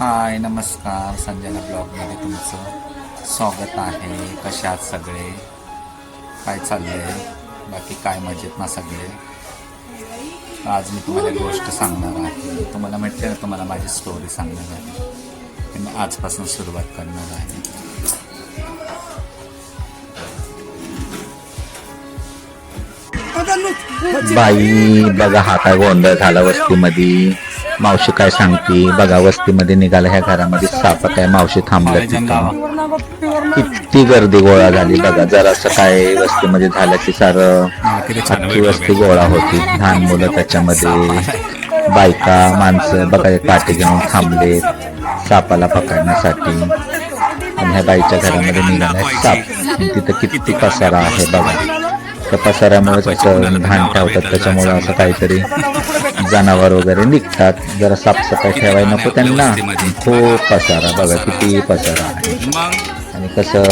हाय नमस्कार. संजना ब्लॉगमध्ये तुमचं स्वागत आहे. कशा आहात सगळे? काय चाललंय? बाकी काय मजेत ना सगळे? आज मी तुम्हाला गोष्ट सांगणार आहे. तुम्हाला म्हटलं ना तुम्हाला माझी स्टोरी सांगणार आहे. मी आजपासून सुरुवात करणार आहे. बाई बघा हा काय गोंधळ झाला वस्तीमध्ये. मावशी काय सांगते? बघा वस्तीमध्ये निघाला ह्या घरामध्ये साप काय? मावशी थांबल्या तिथं. किती गर्दी गोळा झाली बघा जरासं काय वस्तीमध्ये झालं की सारं. अख्खी वस्ती गोळा होती. लहान मुलं त्याच्यामध्ये. बायका माणसं बघा काठी घेऊन थांबले सापाला पकडण्यासाठी. आणि ह्या बाईच्या घरामध्ये निघालाय साप. तिथं किती पसारा आहे बघा. त्या पसाऱ्यामुळे त्याचं घाण ठेवतात त्याच्यामुळे असं काहीतरी जनावर वगैरे निघतात जरा साफसफाई ठेवायला नको त्यांना. खूप पसारा बघा किती पसारा आहे. आणि कसं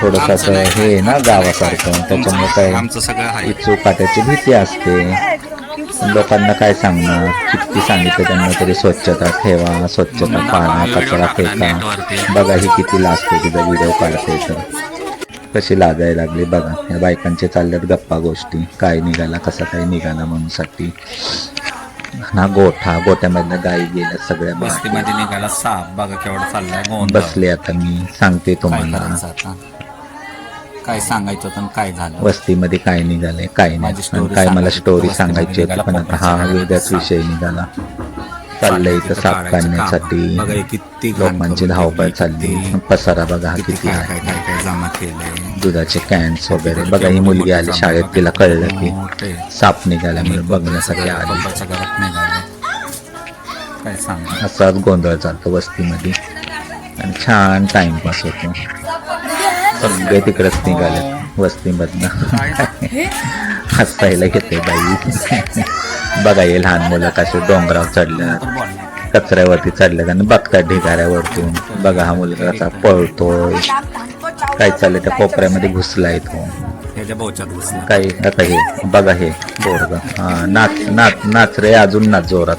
थोडंसं असं हे आहे ना गावासारखं त्याच्यामुळे काय आमचं सगळं आहे. इचू काट्याची भीती असते. लोकांना काय सांगणार? किती सांगितलं त्यांना तरी स्वच्छता ठेवा स्वच्छता पाळा कचरा फेका. बघा ही किती लाजते तिचा व्हिडिओ काढते तर. कशी लागायला लागली? बघा या बायकांचे चालल्यात गप्पा गोष्टी. काय निघाला कसा काय निघाला म्हणून साठी. ना गोठा गोठ्यामधनं गायी गेल्या सगळ्या बाकी वस्तीमध्ये निघाला साप. बघा केवढा चाललाय गोंधळ. बसले आता मी सांगते तुम्हाला. काय सांगायचं होतं काय झालं? वस्तीमध्ये काय निघाले काय माझी नाही काय मला स्टोरी सांगायची होती पण आता हा वेगळाच. विषय निघाला. चाललंय इथं काम. काढण्यासाठी. लोकांची धावपळ चालली. पसारा बघा हा किती आहे. जमा केलंय. दुधाचे कॅन्स वगैरे. बघा ही मुलगी आली शाळेत तिला कळलं की. साप निघाला म्हणून बघण्यासाठी आली. घरात निघाले. काय सांगा? असाच गोंधळ चालतो वस्तीमध्ये. आणि छान टाइमपास होतो. सगळे तिकडेच निघाले वस्तीमधनं. हसायला घेते बाई. बघा हे लहान मुलं कसे डोंगरावर चढल्यात कचऱ्यावरती चढल्यात आणि बघतात ढिगाऱ्यावरतून. बघा हा मुलगा कसा पळतोय. काय चाललंय त्या कोपऱ्यामध्ये घुसलाय तो? घुसला. काही आता हे बघा हे पोरग हा नाच नाच नाच रे अजून नाच जोरात.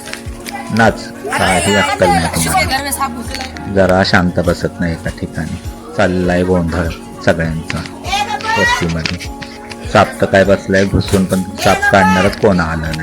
नाच. काही अक्कल नाही तुम्हाला. जरा शांत बसत नाही एका ठिकाणी. चाललाय गोंधळ सगळ्यांचा वस्तीमध्ये. साप तर काय बसलाय घुसून पण साप काढणारच कोण आलं नाही.